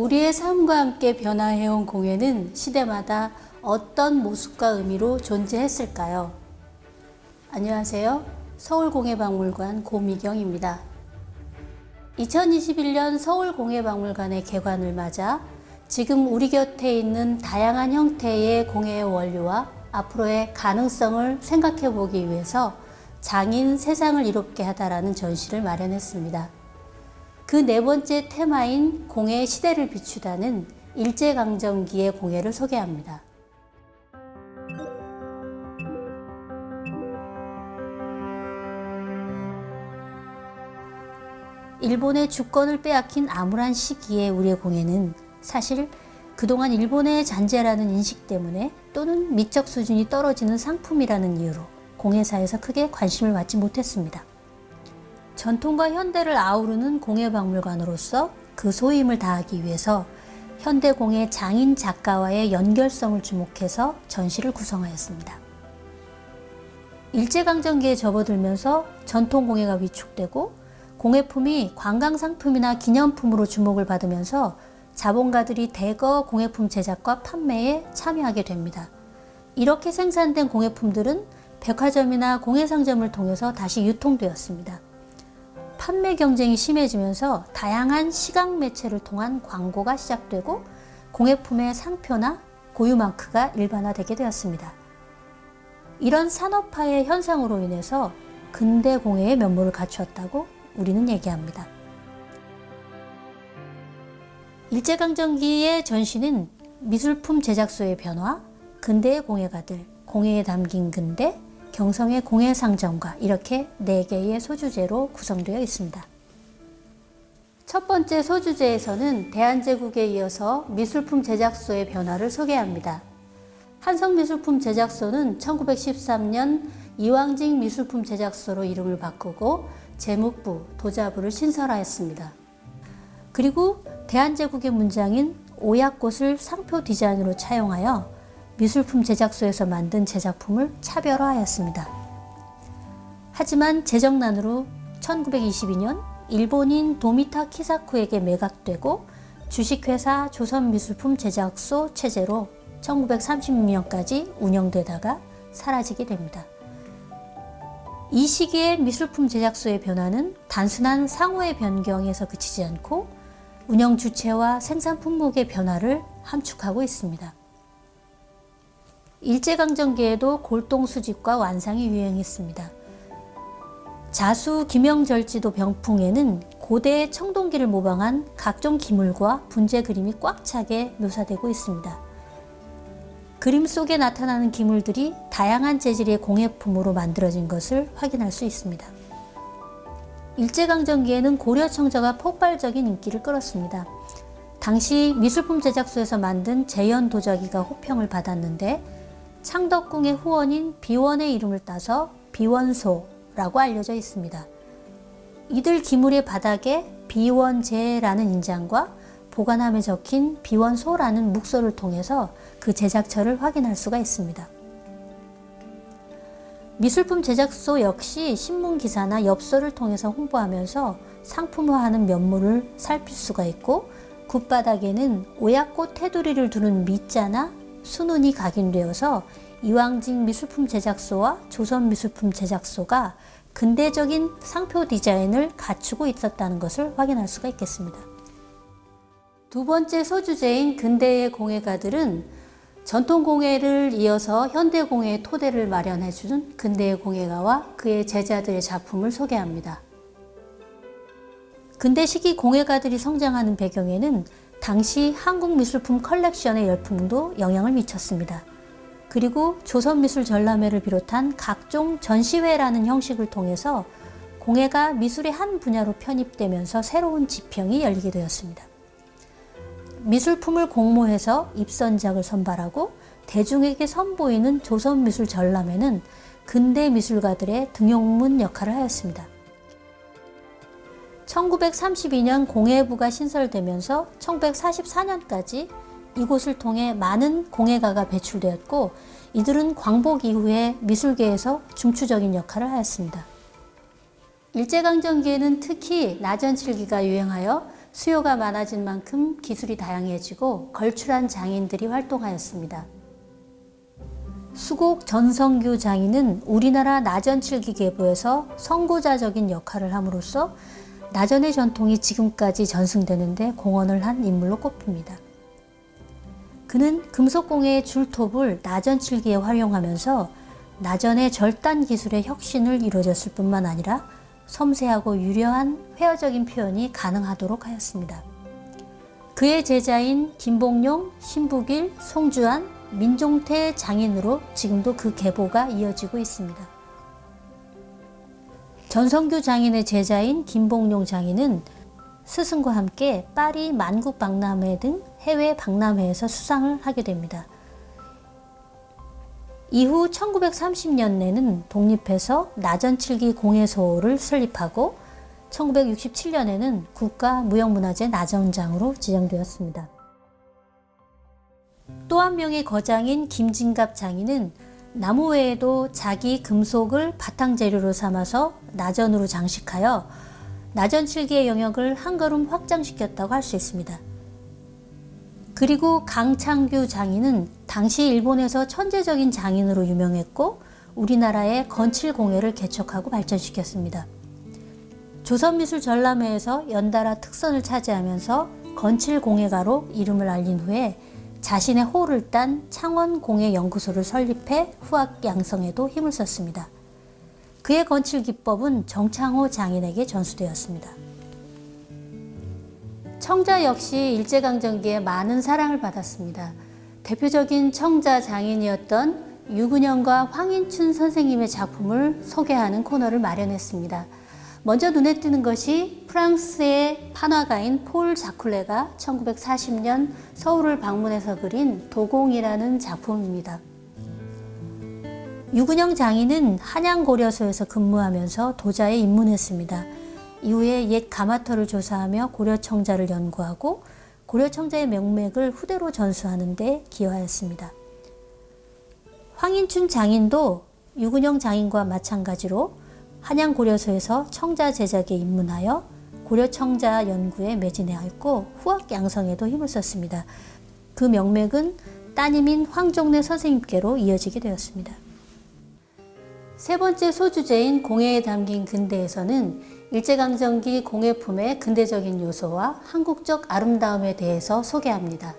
우리의 삶과 함께 변화해온 공예는 시대마다 어떤 모습과 의미로 존재했을까요? 안녕하세요. 서울공예박물관 고미경입니다. 2021년 서울공예박물관의 개관을 맞아 지금 우리 곁에 있는 다양한 형태의 공예의 원료와 앞으로의 가능성을 생각해 보기 위해서 장인 세상을 이롭게 하다라는 전시를 마련했습니다. 그 네 번째 테마인 공예의 시대를 비추다는 일제강점기의 공예를 소개합니다. 일본의 주권을 빼앗긴 암울한 시기에 우리의 공예는 사실 그동안 일본의 잔재라는 인식 때문에 또는 미적 수준이 떨어지는 상품이라는 이유로 공예사에서 크게 관심을 받지 못했습니다. 전통과 현대를 아우르는 공예박물관으로서 그 소임을 다하기 위해서 현대공예 장인 작가와의 연결성을 주목해서 전시를 구성하였습니다. 일제강점기에 접어들면서 전통공예가 위축되고 공예품이 관광 상품이나 기념품으로 주목을 받으면서 자본가들이 대거 공예품 제작과 판매에 참여하게 됩니다. 이렇게 생산된 공예품들은 백화점이나 공예상점을 통해서 다시 유통되었습니다. 판매 경쟁이 심해지면서 다양한 시각 매체를 통한 광고가 시작되고 공예품의 상표나 고유마크가 일반화되게 되었습니다. 이런 산업화의 현상으로 인해서 근대 공예의 면모를 갖추었다고 우리는 얘기합니다. 일제강점기의 전시는 미술품 제작소의 변화, 근대의 공예가들, 공예에 담긴 근대, 경성의 공예상점과 이렇게 네 개의 소주제로 구성되어 있습니다. 첫 번째 소주제에서는 대한제국에 이어서 미술품 제작소의 변화를 소개합니다. 한성미술품 제작소는 1913년 이왕직 미술품 제작소로 이름을 바꾸고 제목부, 도자부를 신설하였습니다. 그리고 대한제국의 문장인 오약꽃을 상표 디자인으로 차용하여 미술품 제작소에서 만든 제작품을 차별화하였습니다. 하지만 재정난으로 1922년 일본인 도미타 키사쿠에게 매각되고 주식회사 조선미술품 제작소 체제로 1936년까지 운영되다가 사라지게 됩니다. 이 시기의 미술품 제작소의 변화는 단순한 상호의 변경에서 그치지 않고 운영 주체와 생산 품목의 변화를 함축하고 있습니다. 일제강점기에도 골동 수집과 완상이 유행했습니다. 자수 김영절지도 병풍에는 고대의 청동기를 모방한 각종 기물과 분재 그림이 꽉 차게 묘사되고 있습니다. 그림 속에 나타나는 기물들이 다양한 재질의 공예품으로 만들어진 것을 확인할 수 있습니다. 일제강점기에는 고려 청자가 폭발적인 인기를 끌었습니다. 당시 미술품 제작소에서 만든 재현 도자기가 호평을 받았는데 창덕궁의 후원인 비원의 이름을 따서 비원소라고 알려져 있습니다. 이들 기물의 바닥에 비원제라는 인장과 보관함에 적힌 비원소라는 묵소를 통해서 그 제작처를 확인할 수가 있습니다. 미술품 제작소 역시 신문 기사나 엽서를 통해서 홍보하면서 상품화하는 면모를 살필 수가 있고 굿바닥에는 오약꽃 테두리를 두는 밑자나 수눈이 각인되어서 이왕직 미술품 제작소와 조선 미술품 제작소가 근대적인 상표 디자인을 갖추고 있었다는 것을 확인할 수가 있겠습니다. 두 번째 소주제인 근대의 공예가들은 전통 공예를 이어서 현대 공예의 토대를 마련해 주는 근대의 공예가와 그의 제자들의 작품을 소개합니다. 근대 시기 공예가들이 성장하는 배경에는 당시 한국 미술품 컬렉션의 열풍도 영향을 미쳤습니다. 그리고 조선미술 전람회를 비롯한 각종 전시회라는 형식을 통해서 공예가 미술의 한 분야로 편입되면서 새로운 지평이 열리게 되었습니다. 미술품을 공모해서 입선작을 선발하고 대중에게 선보이는 조선미술 전람회는 근대 미술가들의 등용문 역할을 하였습니다. 1932년 공예부가 신설되면서 1944년까지 이곳을 통해 많은 공예가가 배출되었고 이들은 광복 이후에 미술계에서 중추적인 역할을 하였습니다. 일제강점기에는 특히 나전칠기가 유행하여 수요가 많아진 만큼 기술이 다양해지고 걸출한 장인들이 활동하였습니다. 수곡 전성규 장인은 우리나라 나전칠기 계보에서 선구자적인 역할을 함으로써 나전의 전통이 지금까지 전승되는데 공헌을 한 인물로 꼽힙니다. 그는 금속공예의 줄톱을 나전칠기에 활용하면서 나전의 절단 기술의 혁신을 이루어졌을 뿐만 아니라 섬세하고 유려한 회화적인 표현이 가능하도록 하였습니다. 그의 제자인 김봉룡, 신북일, 송주환, 민종태 장인으로 지금도 그 계보가 이어지고 있습니다. 전성규 장인의 제자인 김봉룡 장인은 스승과 함께 파리 만국 박람회 등 해외 박람회에서 수상을 하게 됩니다. 이후 1930년에는 독립해서 나전칠기 공예소를 설립하고 1967년에는 국가무형문화재 나전장으로 지정되었습니다. 또 한 명의 거장인 김진갑 장인은 나무 외에도 자기 금속을 바탕 재료로 삼아서 나전으로 장식하여 나전 칠기의 영역을 한 걸음 확장시켰다고 할 수 있습니다. 그리고 강창규 장인은 당시 일본에서 천재적인 장인으로 유명했고 우리나라의 건칠 공예를 개척하고 발전시켰습니다. 조선미술 전람회에서 연달아 특선을 차지하면서 건칠 공예가로 이름을 알린 후에 자신의 호를 딴 창원공예연구소를 설립해 후학 양성에도 힘을 썼습니다. 그의 건칠 기법은 정창호 장인에게 전수되었습니다. 청자 역시 일제강점기에 많은 사랑을 받았습니다. 대표적인 청자 장인이었던 유근영과 황인춘 선생님의 작품을 소개하는 코너를 마련했습니다. 먼저 눈에 띄는 것이 프랑스의 판화가인 폴 자쿨레가 1940년 서울을 방문해서 그린 도공이라는 작품입니다. 유근영 장인은 한양고려소에서 근무하면서 도자에 입문했습니다. 이후에 옛 가마터를 조사하며 고려청자를 연구하고 고려청자의 명맥을 후대로 전수하는 데 기여하였습니다. 황인춘 장인도 유근영 장인과 마찬가지로 한양고려소에서 청자 제작에 입문하여 고려청자 연구에 매진하였고 후학 양성에도 힘을 썼습니다. 그 명맥은 따님인 황종래 선생님께로 이어지게 되었습니다. 세 번째 소주제인 공예에 담긴 근대에서는 일제강점기 공예품의 근대적인 요소와 한국적 아름다움에 대해서 소개합니다.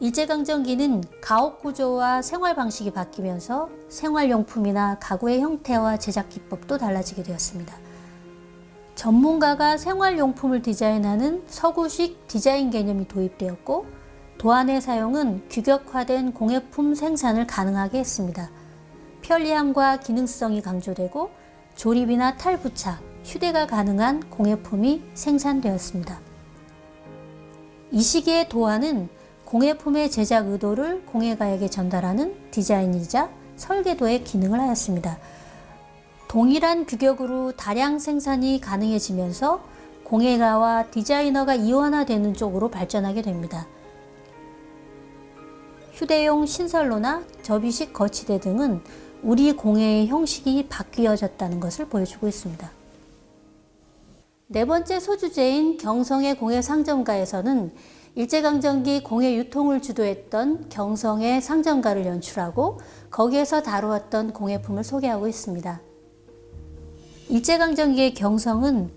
일제강점기는 가옥 구조와 생활 방식이 바뀌면서 생활용품이나 가구의 형태와 제작 기법도 달라지게 되었습니다. 전문가가 생활용품을 디자인하는 서구식 디자인 개념이 도입되었고 도안의 사용은 규격화된 공예품 생산을 가능하게 했습니다. 편리함과 기능성이 강조되고 조립이나 탈부착, 휴대가 가능한 공예품이 생산되었습니다. 이 시기의 도안은 공예품의 제작 의도를 공예가에게 전달하는 디자인이자 설계도의 기능을 하였습니다. 동일한 규격으로 다량 생산이 가능해지면서 공예가와 디자이너가 이원화되는 쪽으로 발전하게 됩니다. 휴대용 신설로나 접이식 거치대 등은 우리 공예의 형식이 바뀌어졌다는 것을 보여주고 있습니다. 네 번째 소주제인 경성의 공예 상점가에서는 일제강점기 공예 유통을 주도했던 경성의 상점가를 연출하고 거기에서 다루었던 공예품을 소개하고 있습니다. 일제강점기의 경성은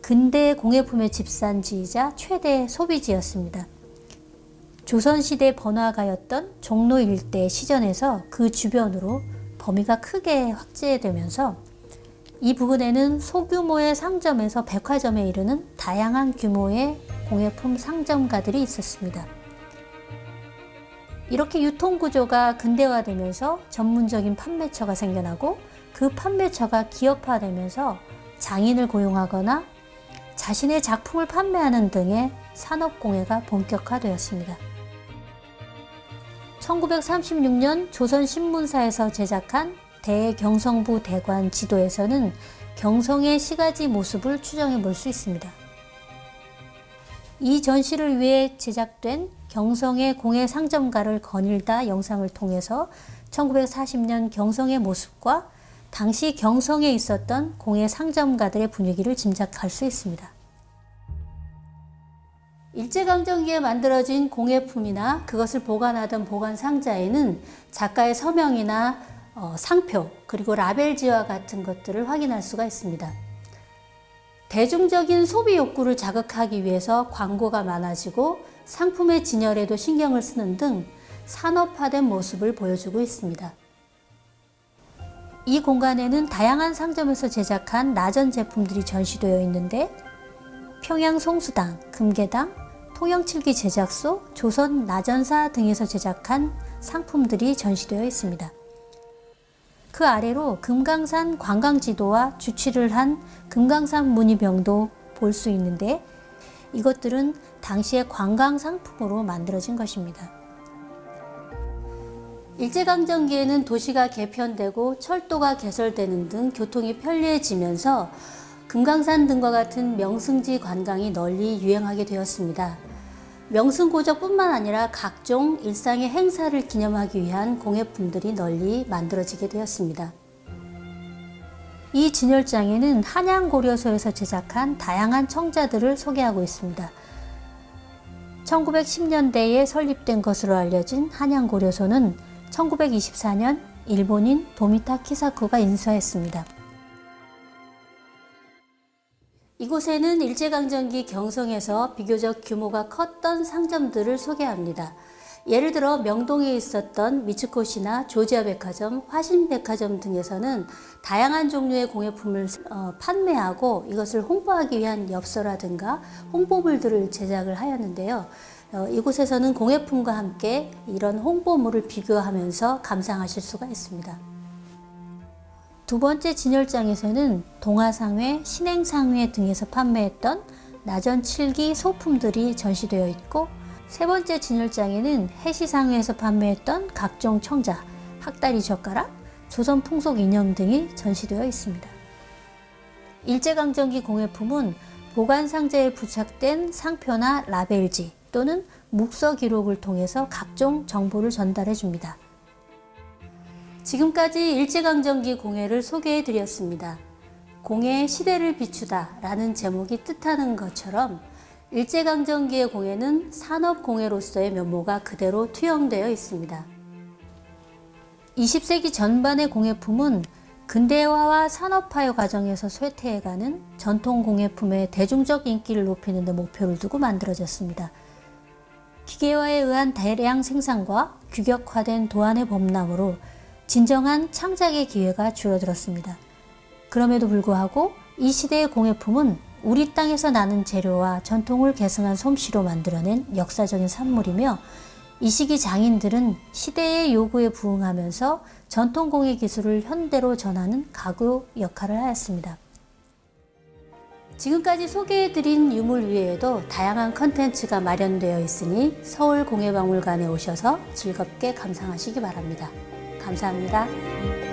근대 공예품의 집산지이자 최대 소비지였습니다. 조선시대 번화가였던 종로 일대 시전에서 그 주변으로 범위가 크게 확대되면서 이 부근에는 소규모의 상점에서 백화점에 이르는 다양한 규모의 공예품 상점가들이 있었습니다. 이렇게 유통 구조가 근대화되면서 전문적인 판매처가 생겨나고 그 판매처가 기업화되면서 장인을 고용하거나 자신의 작품을 판매하는 등의 산업공예가 본격화되었습니다. 1936년 조선신문사에서 제작한 대경성부 대관 지도에서는 경성의 시가지 모습을 추정해 볼 수 있습니다. 이 전시를 위해 제작된 경성의 공예 상점가를 거닐다 영상을 통해서 1940년 경성의 모습과 당시 경성에 있었던 공예 상점가들의 분위기를 짐작할 수 있습니다. 일제강점기에 만들어진 공예품이나 그것을 보관하던 보관 상자에는 작가의 서명이나 어, 상표 그리고 라벨지와 같은 것들을 확인할 수가 있습니다. 대중적인 소비 욕구를 자극하기 위해서 광고가 많아지고 상품의 진열에도 신경을 쓰는 등 산업화된 모습을 보여주고 있습니다. 이 공간에는 다양한 상점에서 제작한 나전 제품들이 전시되어 있는데 평양 송수당, 금계당, 통영칠기 제작소, 조선 나전사 등에서 제작한 상품들이 전시되어 있습니다. 그 아래로 금강산 관광지도와 주치를 한 금강산 문희병도 볼 수 있는데 이것들은 당시의 관광 상품으로 만들어진 것입니다. 일제강점기에는 도시가 개편되고 철도가 개설되는 등 교통이 편리해지면서 금강산 등과 같은 명승지 관광이 널리 유행하게 되었습니다. 명승고적뿐만 아니라 각종 일상의 행사를 기념하기 위한 공예품들이 널리 만들어지게 되었습니다. 이 진열장에는 한양고려소에서 제작한 다양한 청자들을 소개하고 있습니다. 1910년대에 설립된 것으로 알려진 한양고려소는 1924년 일본인 도미타 키사쿠가 인수했습니다. 이곳에는 일제강점기 경성에서 비교적 규모가 컸던 상점들을 소개합니다. 예를 들어 명동에 있었던 미츠코시나 조지아 백화점, 화신 백화점 등에서는 다양한 종류의 공예품을 어, 판매하고 이것을 홍보하기 위한 엽서라든가 홍보물들을 제작을 하였는데요. 어, 이곳에서는 공예품과 함께 이런 홍보물을 비교하면서 감상하실 수가 있습니다. 두 번째 진열장에서는 동화상회, 신행상회 등에서 판매했던 나전 칠기 소품들이 전시되어 있고 세 번째 진열장에는 해시상회에서 판매했던 각종 청자, 학다리 젓가락, 조선 풍속 인형 등이 전시되어 있습니다. 일제강점기 공예품은 보관 상자에 부착된 상표나 라벨지 또는 묵서 기록을 통해서 각종 정보를 전달해 줍니다. 지금까지 일제강점기 공예를 소개해 드렸습니다. 공예의 시대를 비추다 라는 제목이 뜻하는 것처럼 일제강점기의 공예는 산업공예로서의 면모가 그대로 투영되어 있습니다. 20세기 전반의 공예품은 근대화와 산업화의 과정에서 쇠퇴해가는 전통 공예품의 대중적 인기를 높이는 데 목표를 두고 만들어졌습니다. 기계화에 의한 대량 생산과 규격화된 도안의 범람으로 진정한 창작의 기회가 줄어들었습니다. 그럼에도 불구하고 이 시대의 공예품은 우리 땅에서 나는 재료와 전통을 계승한 솜씨로 만들어낸 역사적인 산물이며 이 시기 장인들은 시대의 요구에 부응하면서 전통 공예 기술을 현대로 전하는 가구 역할을 하였습니다. 지금까지 소개해드린 유물 외에도 다양한 컨텐츠가 마련되어 있으니 서울공예박물관에 오셔서 즐겁게 감상하시기 바랍니다. 감사합니다.